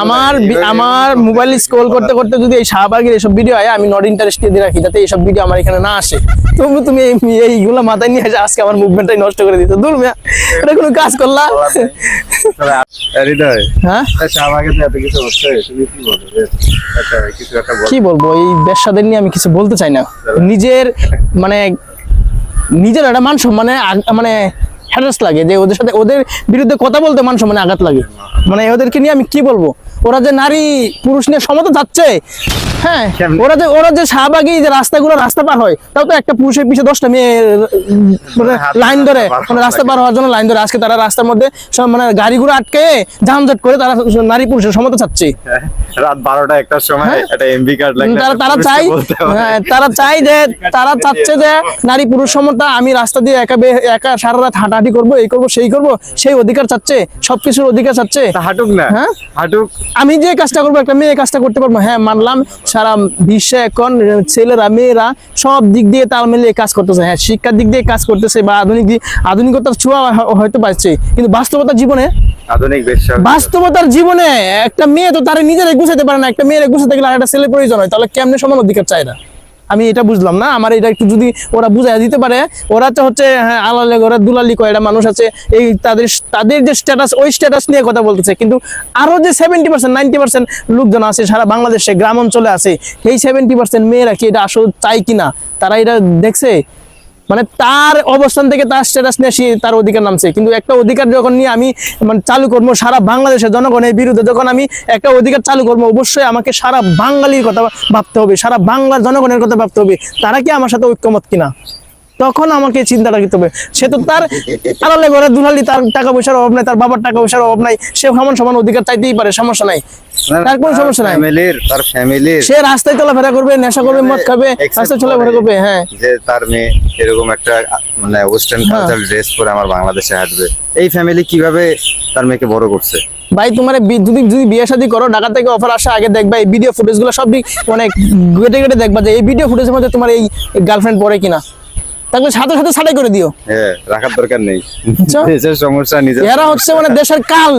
আমার আমার mobile scroll করতে করতে যদি এই শাহবাগের এসব ভিডিও হয় আমি নট ইন্টারেস্ট দিয়ে রাখি যাতে এইসব ভিডিও আমার এখানে না আসে। তবু তুমি এইগুলো মাথায় নিয়ে এসে আজকে আমার মুভমেন্টটাই নষ্ট করে দিতে দূর মিয়া এটা কোনো কাজ করলা? হ্যাঁ? বল? কি বলব এই ব্যবসাদের নিয়ে আমি কিছু বলতে চাই না। নিজের মানে নিজের একটা মান সম্মানে মানে হ্যারাস লাগে যে ওদের সাথে ওদের বিরুদ্ধে কথা বলতে মান সম্মানে আঘাত লাগে। মানে ওদেরকে নিয়ে আমি কি বলব? ওরা যে নারী পুরুষ নিয়ে সমতা যাচ্ছে হ্যাঁ ওরা যে ওরা যে শাহবাগী যে রাস্তাগুলো রাস্তা পার হয় তাও তো একটা পুরুষের পিছিয়ে দশটা মেয়ে মানে হাত লাইন ধরে মানে রাস্তা পার হওয়ার জন্য লাইন ধরে। আজকে তারা রাস্তার মধ্যে সব মানে গাড়িগুলো আটকে যানজট করে তারা নারী পুরুষের সমতা চাচ্ছে। রাত বারোটা একটার সময় হ্যাঁ? একটা এমবি কার্ড তারা তারা চাই। হ্যাঁ, তারা চাই যে তারা চাচ্ছে যে নারী পুরুষ সমতা আমি রাস্তা দিয়ে একা একা সারা রাত হাঁটাহাঁটি করব এই করব সেই করব সেই অধিকার চাচ্ছে সবকিছুর অধিকার চাচ্ছে। হাঁটুক না। হ্যাঁ? হাঁটুক। আমি যে কাজটা করব একটা মেয়ে কাজটা করতে পারব। হ্যাঁ মানলাম সারা বিশ্বে এখন ছেলেরা মেয়েরা সব দিক দিয়ে তাল মিলিয়ে কাজ করতেছে। হ্যাঁ শিক্ষার দিক দিয়ে কাজ করতেছে বা আধুনিক দিক আধুনিকতার ছোঁয়া হয়তো পাচ্ছে। কিন্তু বাস্তবতার জীবনে বাস্তবতার জীবনে একটা মেয়ে তো তারা নিজেরা গুছাতে পারে না। একটা মেয়েরা গুছাতে গেলে আর একটা ছেলে প্রয়োজন হয়। তাহলে কেমনে সমান অধিকার চায় না আমি এটা বুঝলাম না। আমার এটা একটু যদি ওরা বুঝাই দিতে পারে, ওরা তো হচ্ছে হ্যাঁ আলালে ওরা দুলালি কয়টা মানুষ আছে, এই তাদের তাদের যে স্ট্যাটাস ওই স্ট্যাটাস নিয়ে কথা বলতেছে। কিন্তু আরও যে সেভেন্টি পার্সেন্ট নাইনটি পার্সেন্ট লোকজন আছে, সারা বাংলাদেশে, গ্রাম অঞ্চলে আছে, সেই সেভেন্টি পার্সেন্ট মেয়েরা কি এটা আসলে চাই কিনা? তারা এটা দেখছে? মানে তার অবস্থান থেকে তার স্ট্যাটাস নিয়ে সে তার অধিকার নামছে। কিন্তু একটা অধিকার যখন নিয়ে আমি মানে চালু করব সারা বাংলাদেশের জনগণের বিরুদ্ধে, যখন আমি একটা অধিকার চালু করব, অবশ্যই আমাকে সারা বাঙালির কথা ভাবতে হবে, সারা বাংলার জনগণের কথা ভাবতে হবে। তারা কি আমার সাথে ঐক্যমত কিনা? তখন আমাকে চিন্তাটা করতে হবে। সে তো তার আড়ালে ঘরে দুলালি তার টাকা পয়সার অভাব নাই, তার বাবার টাকা পয়সার অভাব নাই, সে সমান সমান অধিকার চাইতেই পারে, সমস্যা নাই। তার কোনো সমস্যা নাই। ফ্যামিলির তার ফ্যামিলির। সে রাস্তায় চলাফেরা করবে নেশা করবে মদ খাবে রাস্তায় চলাফেরা করবে হ্যাঁ। যে তার মেয়ে এরকম একটা মানে ওয়েস্টার্ন কালচার ড্রেস পরে আমার বাংলাদেশে হাঁটবে। এই ফ্যামিলি কীভাবে তার মেয়েকে বড় করছে? ভাই তোমার যদি যদি বিয়ে শাদী করো ঢাকা থেকে অফার আসে আগে দেখবা এই ভিডিও ফুটেজগুলো সব দিক মানে গেটে গেটে দেখবা যে এই ভিডিও ফুটেজের মধ্যে তোমার এই গার্লফ্রেন্ড পরে কিনা। তারপরে সাথে সাথে ছাড়াই করে দিও। হ্যাঁ রাখার দরকার নেই। আচ্ছা। দেশের সমস্যা নিজের এরা হচ্ছে মানে দেশের কাল।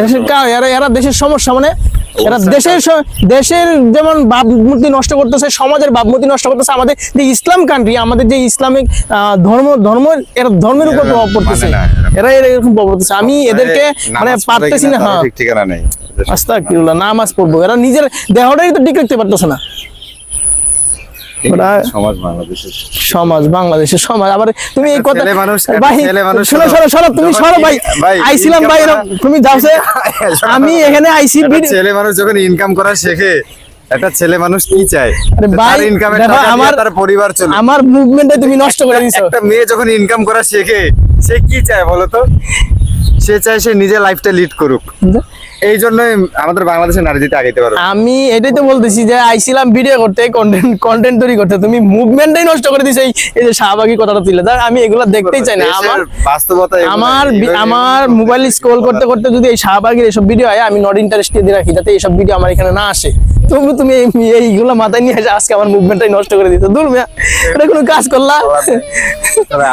দেশের কাল এরা এরা দেশের সমস্যা মানে এরা দেশের দেশের যেমন ভাবমূর্তি নষ্ট করতেছে সমাজের ভাবমূর্তি নষ্ট করতেছে আমাদের যে ইসলাম কান্ট্রি আমাদের যে ইসলামিক আহ, ধর্ম ধর্ম এরা ধর্মের উপর প্রভাব পড়তেছে মানে না, এরা- এরা এরা এরকম প্রভাব পড়তেছে। আমি এদেরকে মানে পারতেছি না হ্যাঁ। ঠিক ঠিকানা নেই। নামাজ পড়ব। এরা নিজের দেহটাই তো ঠিক রাখতে পারতেছে না। সমাজ বাংলাদেশের সমাজ আবার তুমি এই কথা ছেলে মানুষ, একটা ভাই মানুষ শোনো শোনো শোনো তুমি সরো ভাই। আইছিলাম ভাই তুমি যাওছে আমি এখানে ভিডিও ছেলে মানুষ যখন ইনকাম করা শেখে একটা ছেলে মানুষ কি চায়? আরে ভাই, তার ইনকামের টাকা আমার- তার পরিবার চলে। আমার মুভমেন্টে তুমি নষ্ট করে দিছো। একটা মেয়ে যখন ইনকাম করা শেখে সে কি চায় বলো তো? সে চায় সে নিজের লাইফটা লিড করুক। এই জন্যই আমাদের বাংলাদেশের নারী দিতে আগাইতে পারবে। আমি এটাই তো বলতেছি যে আইছিলাম ভিডিও করতে কন্টেন্ট কন্টেন্ট তৈরি করতে। তুমি মুভমেন্টটাই নষ্ট করে দিছো এই যে শাহবাগী কথাটা তুলে। দেখ আমি এগুলো দেখতেই চাই না। আমার বাস্তবতা আমার আমার মোবাইল স্ক্রল করতে করতে যদি এই শাহবাগের এসব ভিডিও হয় আমি নট ইন্টারেস্টেড দিয়ে রাখি যাতে এইসব ভিডিও আমার এখানে না আসে। তবু তুমি এই- এইগুলো মাথায় নিয়ে এসে আজকে আমার মুভমেন্টটাই নষ্ট করে দিতে দূর মিয়া এটা কোনো কাজ করলা?